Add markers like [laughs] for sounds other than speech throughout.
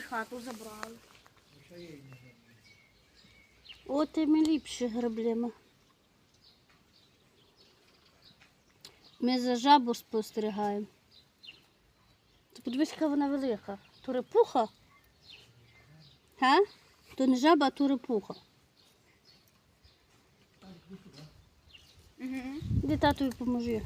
хату забрали. От і ми ліпше граблемо. Ми за жабу спостерігаємо. Ти подивись, яка вона велика. Турепуха? Га? То не жаба, а турепуха. Угу. Де татові поможи.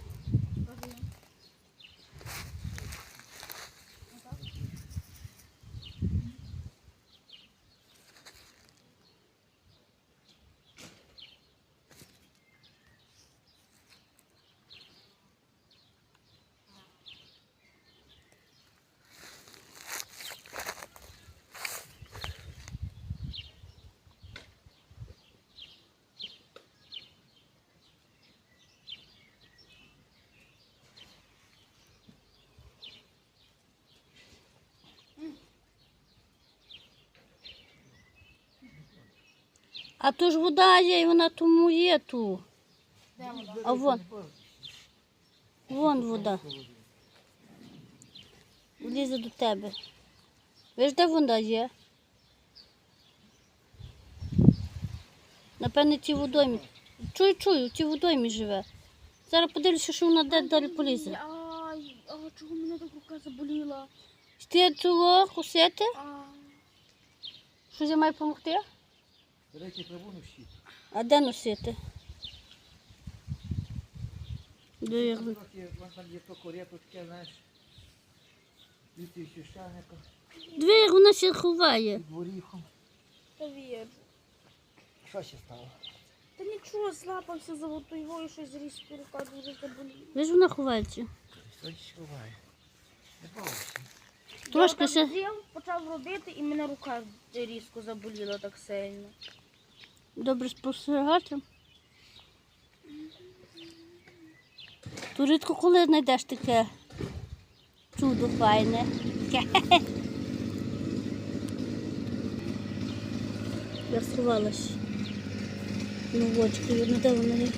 А то ж вода є, і вона тому є ту. А вон. Вон вода. Лізе до тебе. Ви де вода є? Напевне, ті водоймі. Чую, чую, ті водоймі живе. Зараз подивлюся, що вона де далі полізе. Ай, а чого мене так рука заболіла? Ти цього кусити? А, Що я маю допомогти? Берете траву носіть. А де носити? Де я вон там є то знаєш. Вона ще ховає. під горіхом. та вірю. Що ще стало? Та нічого, злапався за його і щось різко рука дуже заболіла. Ви ж вона ховається. Що ще ховає? Не бавився. Трошки Я ще. так з'їв, почав робити і мене рука різко заболіла так сильно. Добре спостерігати. Ту рідко коли знайдеш таке чудо файне. [laughs] Я сховалась. Ну, очки, видно, де вона є.